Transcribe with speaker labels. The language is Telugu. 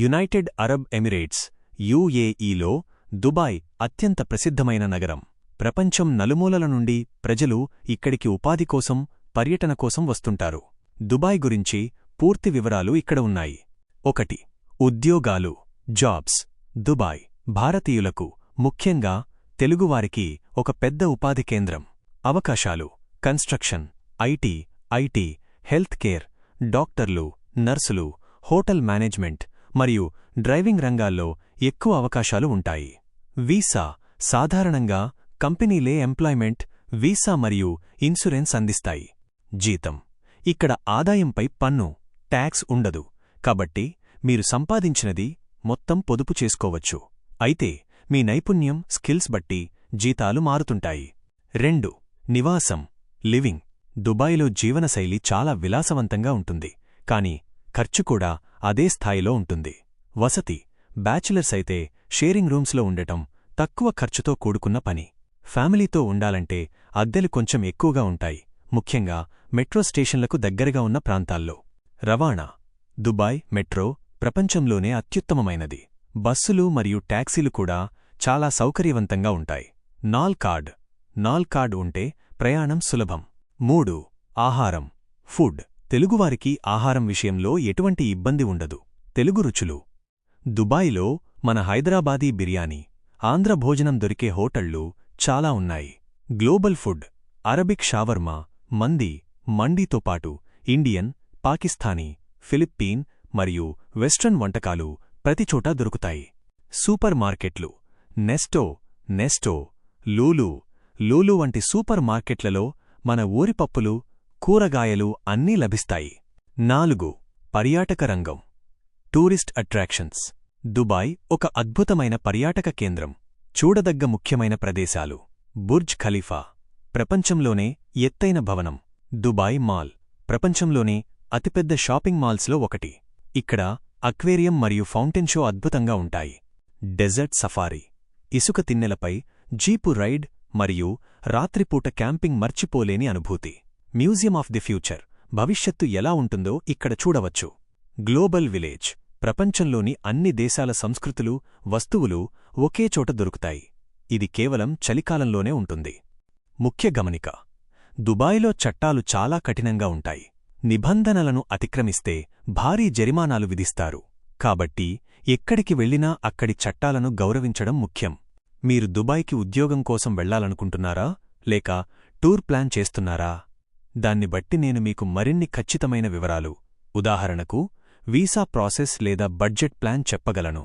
Speaker 1: యునైటెడ్ అరబ్ ఎమిరేట్స్ యుఏఈలో దుబాయ్ అత్యంత ప్రసిద్ధమైన నగరం. ప్రపంచం నలుమూలల నుండి ప్రజలు ఇక్కడికి ఉపాధి కోసం పర్యటన కోసం వస్తుంటారు. దుబాయ్ గురించి పూర్తి వివరాలు ఇక్కడ ఉన్నాయి. ఒకటి ఉద్యోగాలు జాబ్స్. దుబాయ్ భారతీయులకు ముఖ్యంగా తెలుగువారికి ఒక పెద్ద ఉపాధి కేంద్రం. అవకాశాలు construction IT IT health care డాక్టర్లు నర్సులు హోటల్ మేనేజ్మెంట్ మరియు డ్రైవింగ్ రంగాల్లో ఎక్కువ అవకాశాలు ఉంటాయి. వీసా సాధారణంగా కంపెనీలే ఎంప్లాయ్మెంట్ వీసా మరియు ఇన్సూరెన్స్ అందిస్తాయి. జీతం. ఇక్కడ ఆదాయంపై పన్ను ట్యాక్స్ ఉండదు. కాబట్టి మీరు సంపాదించినది మొత్తం పొదుపు చేసుకోవచ్చు. అయితే మీ నైపుణ్యం స్కిల్స్ బట్టి జీతాలు మారుతుంటాయి. రెండు. నివాసం. లివింగ్. దుబాయ్లో జీవనశైలి చాలా విలాసవంతంగా ఉంటుంది. కానీ ఖర్చు కూడా అదే స్థాయిలో ఉంటుంది. వసతి బ్యాచిలర్స్ అయితే షేరింగ్ రూమ్స్లో ఉండటం తక్కువ ఖర్చుతో కూడుకున్న పని. ఫ్యామిలీతో ఉండాలంటే అద్దెలు కొంచెం ఎక్కువగా ఉంటాయి. ముఖ్యంగా మెట్రో స్టేషన్లకు దగ్గరగా ఉన్న ప్రాంతాల్లో. రవాణా దుబాయ్ మెట్రో ప్రపంచంలోనే అత్యుత్తమమైనది. బస్సులు మరియు టాక్సీలు కూడా చాలా సౌకర్యవంతంగా ఉంటాయి. నాల్ కార్డ్ నాల్ కార్డ్ ఉంటే ప్రయాణం సులభం. మూడు ఆహారం ఫుడ్. తెలుగువారికి ఆహారం విషయంలో ఎటువంటి ఇబ్బంది ఉండదు. తెలుగు రుచులు. దుబాయ్లో మన హైదరాబాదీ బిర్యానీ ఆంధ్ర భోజనం దొరికే హోటళ్ళు చాలా ఉన్నాయి. గ్లోబల్ ఫుడ్ అరబిక్ షావర్మా మంది మండీతో పాటు ఇండియన్ పాకిస్తానీ ఫిలిప్పీన్ మరియు వెస్ట్రన్ వంటకాలు ప్రతిచోటా దొరుకుతాయి. సూపర్ మార్కెట్లు. నెస్టో నెస్టో లూలు. లూలు వంటి సూపర్ మార్కెట్లలో మన ఊరిపప్పులు కూరగాయలు అన్నీ లభిస్తాయి. నాలుగు. పర్యాటక రంగం. Tourist attractions. దుబాయ్ ఒక అద్భుతమైన పర్యాటక కేంద్రం. చూడదగ్గ ముఖ్యమైన ప్రదేశాలు. Burj Khalifa. ప్రపంచంలోనే ఎత్తైన భవనం. Dubai mall. ప్రపంచంలోనే అతిపెద్ద షాపింగ్ మాల్స్లో ఒకటి. ఇక్కడ అక్వేరియం మరియు ఫౌంటైన్ షో అద్భుతంగా ఉంటాయి. Desert safari. ఇసుక తిన్నెలపై జీపు రైడ్ మరియు రాత్రిపూట క్యాంపింగ్ మర్చిపోలేని అనుభూతి. Museum of the future. భవిష్యత్తు ఎలా ఉంటుందో ఇక్కడ చూడవచ్చు. Global village. ప్రపంచంలోని అన్ని దేశాల సంస్కృతులు వస్తువులు ఒకే చోట దొరుకుతాయి. ఇది కేవలం చలికాలంలోనే ఉంటుంది. ముఖ్య గమనిక. దుబాయ్లో చట్టాలు చాలా కఠినంగా ఉంటాయి. నిబంధనలను అతిక్రమిస్తే భారీ జరిమానాలు విధిస్తారు. కాబట్టి ఎక్కడికి వెళ్ళినా అక్కడి చట్టాలను గౌరవించడం ముఖ్యం. మీరు దుబాయ్కి ఉద్యోగం కోసం వెళ్ళాలనుకుంటున్నారా లేక టూర్ ప్లాన్ చేస్తున్నారా? దాన్ని బట్టి నేను మీకు మరిన్ని ఖచ్చితమైన వివరాలు. ఉదాహరణకు వీసా ప్రాసెస్ లేదా బడ్జెట్ ప్లాన్ చెప్పగలను.